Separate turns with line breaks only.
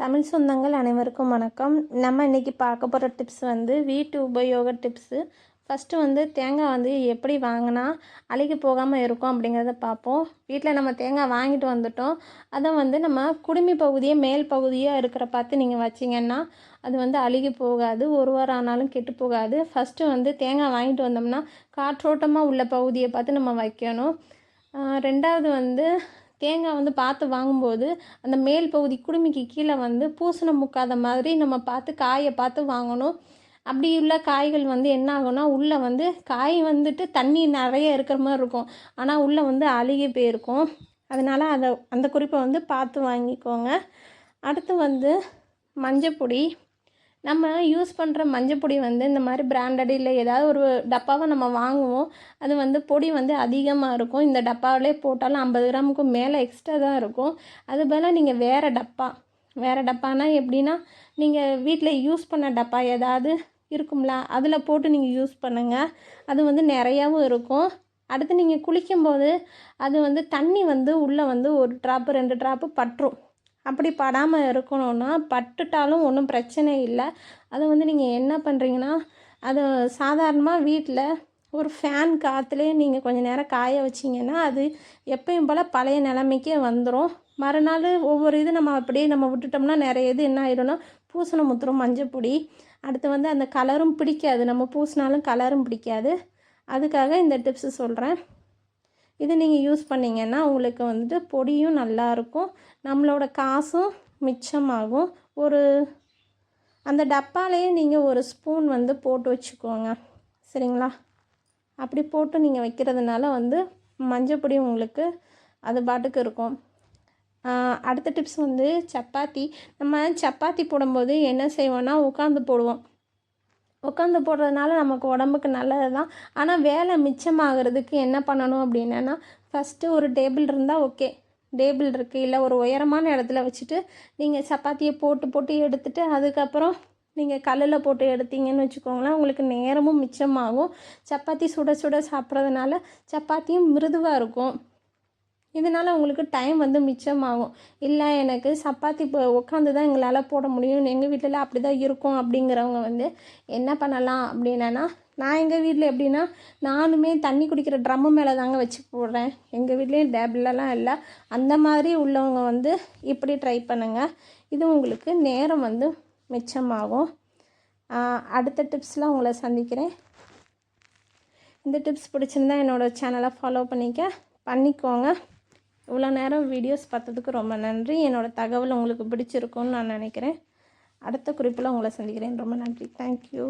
தமிழ் சொந்தங்கள் அனைவருக்கும் வணக்கம். நம்ம இன்றைக்கி பார்க்க போகிற டிப்ஸ் வந்து வீட்டு உபயோக டிப்ஸு ஃபஸ்ட்டு வந்து தேங்காய் வந்து எப்படி வாங்கினா அழுகி போகாமல் இருக்கும் அப்படிங்கிறத பார்ப்போம். வீட்டில் நம்ம தேங்காய் வாங்கிட்டு வந்துட்டோம். அதை வந்து நம்ம குடுமி பகுதியை மேல் பகுதியாக இருக்கிற பார்த்து நீங்கள் வச்சிங்கன்னா அது வந்து அழுகி போகாது ஒரு வாரம் ஆனாலும் கெட்டு போகாது. ஃபஸ்ட்டு வந்து தேங்காய் வாங்கிட்டு வந்தோம்னா காற்றோட்டமாக உள்ள பகுதியை பார்த்து நம்ம வைக்கணும். ரெண்டாவது வந்து தேங்காய் வந்து பார்த்து வாங்கும்போது அந்த மேல் பகுதி குடுமிக்கு கீழே வந்து பூசணம் முக்காத மாதிரி நம்ம பார்த்து காயை பார்த்து வாங்கணும். அப்படி உள்ள காய்கள் வந்து என்ன ஆகும்னா உள்ளே வந்து காய் வந்துட்டு தண்ணி நிறைய இருக்கிற மாதிரி இருக்கும். ஆனால் உள்ளே வந்து அழுகி போயிருக்கும். அதனால் அதை அந்த குறிப்பை வந்து பார்த்து வாங்கிக்கோங்க. அடுத்து வந்து மஞ்சப்பொடி நம்ம யூஸ் பண்ணுற மஞ்சப்பொடி வந்து இந்த மாதிரி பிராண்டட் இல்லை ஏதாவது ஒரு டப்பாவை நம்ம வாங்குவோம். அது வந்து பொடி வந்து அதிகமாக இருக்கும். இந்த டப்பாவிலே போட்டாலும் ஐம்பது கிராமுக்கு மேலே எக்ஸ்ட்ரா தான் இருக்கும். அது பதிலாக நீங்கள் வேறு டப்பா வேறு டப்பானா எப்படின்னா நீங்கள் வீட்டில் யூஸ் பண்ண டப்பா ஏதாவது இருக்கும்ல அதில் போட்டு நீங்கள் யூஸ் பண்ணுங்கள் அது வந்து நிறையாவும் இருக்கும். அடுத்து நீங்கள் குளிக்கும்போது அது வந்து தண்ணி வந்து உள்ளே வந்து ஒரு ட்ராப்பு ரெண்டு ட்ராப்பு பற்றும் அப்படி படாமல் இருக்கணும்னா பட்டுட்டாலும் ஒன்றும் பிரச்சனை இல்லை. அதை வந்து நீங்கள் என்ன பண்ணுறீங்கன்னா அது சாதாரணமாக வீட்டில் ஒரு ஃபேன் காற்றுலேயே நீங்கள் கொஞ்சம் நேரம் காய வச்சிங்கன்னா அது எப்பயும் போல் பழைய நிலைமைக்கே வந்துடும் மறுநாள் ஒவ்வொரு இது நம்ம அப்படியே நம்ம விட்டுட்டோம்னா நிறைய இது என்ன ஆயிடும்னா பூசணம் முத்துரும் மஞ்சப்பொடி அடுத்து வந்து அந்த கலரும் பிடிக்காது. நம்ம பூசினாலும் கலரும் பிடிக்காது. அதுக்காக இந்த டிப்ஸு சொல்கிறேன் இது நீங்கள் யூஸ் பண்ணிங்கன்னா உங்களுக்கு வந்துட்டு பொடியும் நல்லாயிருக்கும் நம்மளோட காசும் மிச்சமாகும். ஒரு அந்த டப்பாலேயே நீங்கள் ஒரு ஸ்பூன் வந்து போட்டு வச்சுக்கோங்க. சரிங்களா? அப்படி போட்டு நீங்கள் வைக்கிறதுனால வந்து மஞ்சப்பொடி உங்களுக்கு அது பாட்டுக்கு இருக்கும். அடுத்த டிப்ஸ் வந்து சப்பாத்தி. நம்ம சப்பாத்தி போடும்போது என்ன செய்வோன்னா உட்காந்து போடுவோம். உட்காந்து போடுறதுனால நமக்கு உடம்புக்கு நல்லது தான் ஆனால் வேலை மிச்சமாகிறதுக்கு என்ன பண்ணணும் அப்படின்னா ஃபஸ்ட்டு ஒரு டேபிள் இருந்தால் ஓகே. டேபிள் இருக்குது இல்லை ஒரு உயரமான இடத்துல வச்சுட்டு நீங்கள் சப்பாத்தியை போட்டு போட்டு எடுத்துட்டு அதுக்கப்புறம் நீங்கள் கல்லில் போட்டு எடுத்தீங்கன்னு வச்சுக்கோங்களேன் உங்களுக்கு நேரமும் மிச்சமாகும். சப்பாத்தி சுட சுட சாப்பிட்றதுனால சப்பாத்தியும் மிருதுவாக இருக்கும். இதனால் உங்களுக்கு டைம் வந்து மிச்சமாகும். இல்லை எனக்கு சப்பாத்தி இப்போ உட்காந்து தான் எங்களால் போட முடியும் எங்கள் வீட்டில் அப்படி தான் இருக்கும் அப்படிங்கிறவங்க வந்து என்ன பண்ணலாம் அப்படின்னா நான் எங்கள் வீட்டில் எப்படின்னா நானுமே தண்ணி குடிக்கிற ட்ரம்மு மேலே தாங்க வச்சு போடுறேன். எங்கள் வீட்லேயும் டேபிளெலாம் இல்லை. அந்த மாதிரி உள்ளவங்க வந்து இப்படி ட்ரை பண்ணுங்கள் இது உங்களுக்கு நேரம் வந்து மிச்சமாகும். அடுத்த டிப்ஸ்லாம் உங்களை சந்திக்கிறேன். இந்த டிப்ஸ் பிடிச்சிருந்தா என்னோடய சேனலை ஃபாலோ பண்ணிக்க. பண்ணிக்கோங்க. இவ்வளோ நேரம் வீடியோஸ் பார்த்ததுக்கு ரொம்ப நன்றி. என்னோடய தகவல் உங்களுக்கு பிடிச்சிருக்கும்னு நான் நினைக்கிறேன். அடுத்த குறிப்பில் உங்களை சந்திக்கிறேன். ரொம்ப நன்றி. தேங்க்யூ